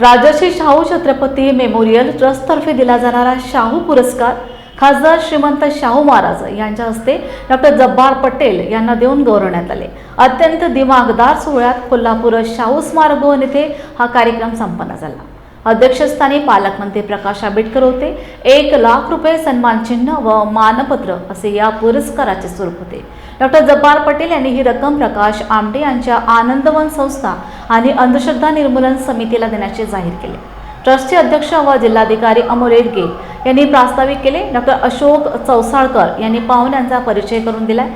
Rajarshi Shahu Chhatrapati memorial ट्रस्टतर्फे दिला जाणारा शाहू पुरस्कार खासदार श्रीमंत शाहू महाराज यांच्या हस्ते डॉक्टर जब्बार पटेल यांना देऊन गौरवण्यात आले. अत्यंत दिमागदार सोहळ्यात कोल्हापूर शाहू स्मारक भवन येथे हा कार्यक्रम संपन्न झाला. अध्यक्षस्थानी पालकमंत्री प्रकाश आंबेडकर होते. एक लाख रुपये सन्मान चिन्ह व मानपत्र असे या पुरस्काराचे स्वरूप होते. डॉक्टर जब्बार पटेल यांनी ही रक्कम प्रकाश आमटे यांच्या आनंदवन संस्था आणि अंधश्रद्धा निर्मूलन समितीला देण्याचे जाहीर केले. ट्रस्टचे अध्यक्ष व जिल्हाधिकारी अमोल येडगे यांनी प्रास्ताविक केले. डॉक्टर अशोक चौसाळकर यांनी पाहुण्यांचा परिचय करून दिला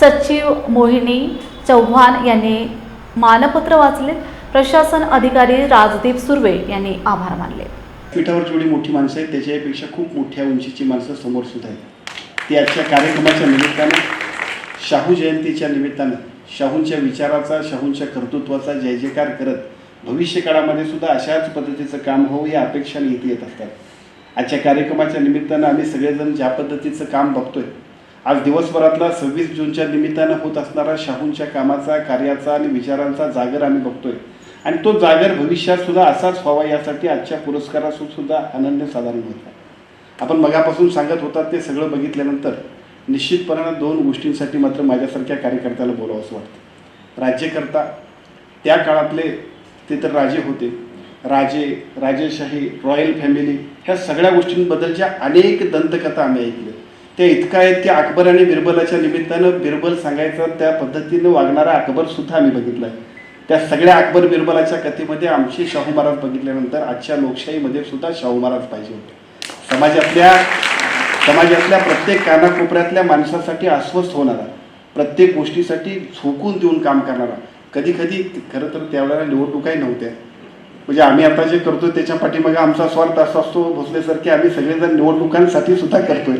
सचिव मोहिनी चव्हाण यांनी मानपत्र वाचले. प्रशासन अधिकारी राजदीप सुर्वे यांनी आभार मानले. पीठावर जेवढी मोठी माणसं आहेत त्याच्यापेक्षा खूप मोठ्या उंचीची माणसं समोर सुद्धा आहेत. ती आजच्या कार्यक्रमाच्या निमित्तानं शाहू जयंतीच्या निमित्तानं शाहूंच्या विचाराचा शाहूंच्या कर्तृत्वाचा जय जयकार करत भविष्य काळामध्ये सुद्धा अशाच पद्धतीचं काम होऊ या अपेक्षाने इथे येत असतात. आजच्या कार्यक्रमाच्या निमित्तानं आम्ही सगळेजण ज्या पद्धतीचं काम बघतोय आज दिवसभरातला सव्वीस जूनच्या निमित्तानं होत असणारा शाहूंच्या कामाचा कार्याचा आणि विचारांचा जागर आम्ही बघतोय. आणि तो जागर भविष्यात सुद्धा असाच व्हावा यासाठी आजच्या पुरस्कारासून सुद्धा अनन्य साधारण होता आपण मगापासून सांगत होता ते सगळं बघितल्यानंतर निश्चितपणानं दोन गोष्टींसाठी मात्र माझ्यासारख्या कार्यकर्त्याला बोलावं असं वाटतं. राज्यकर्ता त्या काळातले ते तर राजे होते. राजे राजेशाही रॉयल फॅमिली ह्या सगळ्या गोष्टींबद्दलच्या अनेक दंतकथा आम्ही ऐकल्या त्या इतका आहेत की अकबर आणि बिरबलाच्या निमित्तानं बिरबल सांगायचा त्या पद्धतीनं वागणारा अकबरसुद्धा आम्ही बघितला आहे त्या सगळ्या अकबर बिरबलाच्या कथेमध्ये आमचे शाहू महाराज बघितल्यानंतर आजच्या लोकशाहीमध्ये सुद्धा शाहू महाराज पाहिजे होते. समाजातल्या समाजातल्या प्रत्येक कानाकोपऱ्यातल्या माणसासाठी अस्वस्थ होणारा प्रत्येक गोष्टीसाठी झोकून देऊन काम करणारा कधी कधी खरं तर त्यावेळेला निवडणुकाही नव्हत्या. म्हणजे आम्ही आता जे करतोय त्याच्या पाठीमागे आमचा स्वार्थ असा असतो भोसलेसारखे आम्ही सगळेजण निवडणुकांसाठी सुद्धा करतोय.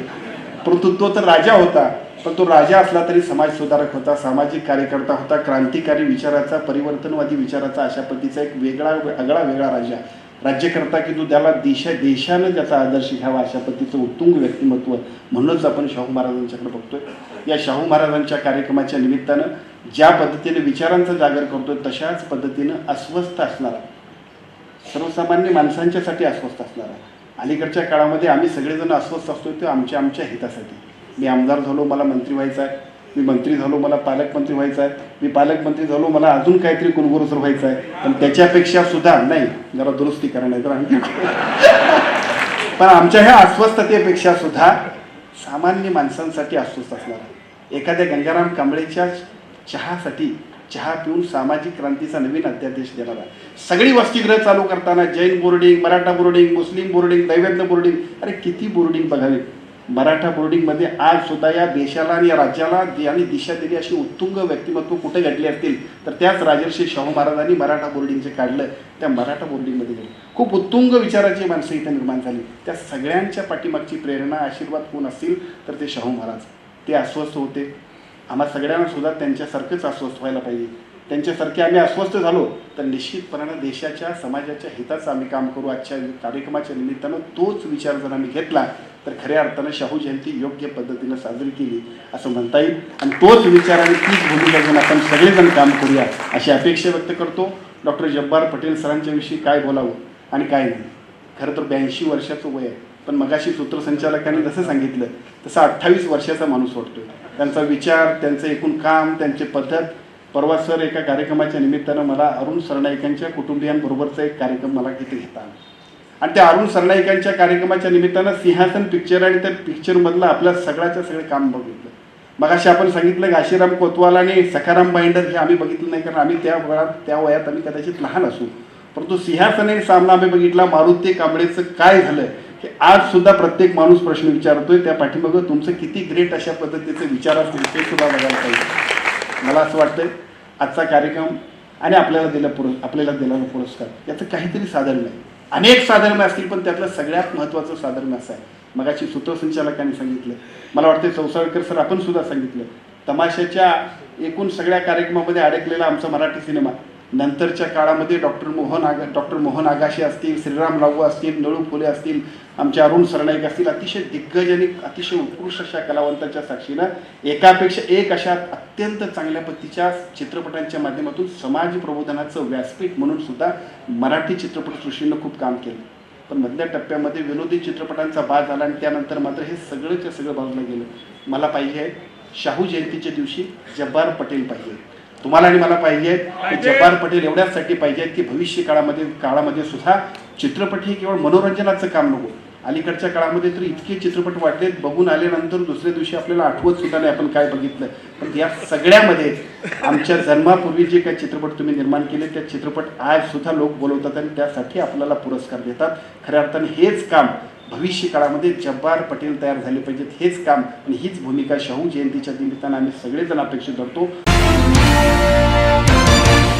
परंतु तो तर राजा होता पण तो राजा असला तरी समाजसुधारक होता सामाजिक कार्यकर्ता होता क्रांतिकारी विचाराचा परिवर्तनवादी विचाराचा अशा पद्धतीचा एक वेगळा आगळा वेगळा राजा. राज्यकर्ता की तो त्याला देशा देशानं ज्याचा आदर्श घ्यावा अशा पद्धतीचं उत्तुंग व्यक्तिमत्व म्हणूनच आपण शाहू महाराजांच्याकडे बघतोय. या शाहू महाराजांच्या कार्यक्रमाच्या निमित्तानं ज्या पद्धतीने विचारांचा जागर करतोय तशाच पद्धतीनं अस्वस्थ असणारा सर्वसामान्य माणसांच्यासाठी अस्वस्थ असणारा अलीकडच्या काळामध्ये आम्ही सगळेजण अस्वस्थ असतो ते आमच्या आमच्या हितासाठी. मी आमदार झालो मला मंत्री व्हायचं आहे. मी मंत्री झालो मला पालकमंत्री व्हायचं आहे. मी पालकमंत्री झालो मला अजून काहीतरी कुलगुरुसर व्हायचं आहे. पण त्याच्यापेक्षा सुद्धा नाही जरा दुरुस्ती करा नाही तर आम्ही पण आमच्या ह्या अस्वस्थतेपेक्षा सुद्धा सामान्य माणसांसाठी अस्वस्थ असणार एखाद्या गंगाराम कांबळेच्या चहासाठी चहा पिऊन सामाजिक क्रांतीचा नवीन अध्यादेश देणारा सगळी वसतिगृह चालू करताना Jain boarding Maratha boarding Muslim boarding Daivadnya boarding अरे किती बोर्डिंग बघावे. मराठा बोर्डिंगमध्ये आज सुद्धा या देशाला आणि या राज्याला दि- आणि दिशा दिली अशी उत्तुंग व्यक्तिमत्व कुठे घडली असतील तर त्याच राजर्षी शाहू महाराजांनी मराठा बोर्डिंगचे काढलं त्या मराठा बोर्डिंगमध्ये गेलं. खूप उत्तुंग विचाराची माणसं इथे निर्माण झाली. त्या सगळ्यांच्या पाठीमागची प्रेरणा आशीर्वाद कोण असतील तर ते शाहू महाराज. ते अस्वस्थ होते. आम्हा सगळ्यांना सुद्धा त्यांच्यासारखंच अस्वस्थ व्हायला पाहिजे. त्यांच्यासारखे आम्ही अस्वस्थ झालो तर निश्चितपणानं देशाच्या समाजाच्या हिताचं आम्ही काम करू. आजच्या कार्यक्रमाच्या निमित्तानं तोच विचार जर आम्ही घेतला तर खऱ्या अर्थानं शाहू जयंती योग्य पद्धतीनं साजरी केली असं म्हणता येईल. आणि तोच विचार आणि तीच भूमिका घेऊन आपण सगळेजण काम करूया अशी अपेक्षा व्यक्त करतो. डॉक्टर जब्बार पटेल सरांच्याविषयी काय बोलावं आणि काय नाही. खरं तर ब्याऐंशी वर्षाचं वय आहे. पण मगाशी सूत्रसंचालकांनी जसं सांगितलं तसं अठ्ठावीस वर्षाचा माणूस वाटतोय. त्यांचा विचार त्यांचं एकूण काम त्यांची पद्धत. परवा सर एका कार्यक्रमाच्या निमित्तानं मला अरुण सरनाईकांच्या कुटुंबियांबरोबरचा एक कार्यक्रम मला तिथे घेता आणि त्या अरुण सरनाईकांच्या कार्यक्रमाच्या निमित्तानं सिंहासन पिक्चर आणि त्या पिक्चरमधलं आपल्या सगळ्याच्या सगळे काम बघितलं. मगाशी आपण सांगितलं घाशीराम कोतवाल आणि सखाराम बाइंडर हे आम्ही बघितलं नाही कारण आम्ही त्या वयात त्या वयात आम्ही कदाचित लहान असू. परंतु सिंहासने सामना आम्ही बघितला मारुती कांबळेचं काय झालं की आज सुद्धा प्रत्येक माणूस प्रश्न विचारतोय त्या पाठीमागं तुमचं किती ग्रेट अशा पद्धतीचे विचार असतील ते सुद्धा बघायला पाहिजे. मला असं वाटतंय आजचा कार्यक्रम आणि आपल्याला दिला पुरस् आपल्याला दिलेला पुरस्कार याचं काहीतरी साधर्म्य आहे. अनेक साधर्म्य असतील पण त्यातलं सगळ्यात महत्त्वाचं साधर्म्य असं आहे. मगाशी सूत्रसंचालकांनी सांगितलं. मला वाटतं चौसाळकर सर आपण सुद्धा सांगितलं. तमाशाच्या एकूण सगळ्या कार्यक्रमामध्ये अडकलेला आमचा मराठी सिनेमा नंतरच्या काळामध्ये डॉक्टर मोहन आगा डॉक्टर मोहन आगाशे असतील श्रीराम लावू असतील नळू फुले असतील आमचे अरुण सरनाईक असतील अतिशय दिग्गज आणि अतिशय उत्कृष्ट अशा कलावंतांच्या साक्षीनं एकापेक्षा एक अशा अत्यंत चांगल्या पद्धतीच्या चित्रपटांच्या माध्यमातून समाज प्रबोधनाचं व्यासपीठ म्हणून सुद्धा मराठी चित्रपटसृष्टीनं खूप काम केलं. पण मधल्या टप्प्यामध्ये विनोदी चित्रपटांचा बाद झाला आणि त्यानंतर मात्र हे सगळंच्या सगळं बाजूला गेलं. मला पाहिजे आहे शाहू जयंतीच्या दिवशी जब्बार पटेल पाहिजे. तुम्हाला आणि मला पाहिजे आहेत की जब्बार पटेल एवढ्यासाठी पाहिजे आहेत की भविष्य काळामध्ये काळामध्ये सुद्धा चित्रपट हे केवळ मनोरंजनाचं काम नको. अलीकडच्या काळामध्ये तर इतके चित्रपट वाटलेत बघून आल्यानंतर दुसऱ्या दिवशी आपल्याला आठवत सुद्धा नाही आपण काय बघितलं. पण या सगळ्यामध्ये आमच्या जन्मापूर्वी जे काही चित्रपट तुम्ही निर्माण केले त्या चित्रपट आज सुद्धा लोक बोलवतात आणि त्यासाठी आपल्याला पुरस्कार देतात. खऱ्या अर्थाने हेच काम भविष्य काळामध्ये जब्बार पटेल तयार झाले पाहिजेत हेच काम आणि हीच भूमिका शाहू जयंतीच्या निमित्तानं आम्ही सगळेजण अपेक्षित धरतो. Música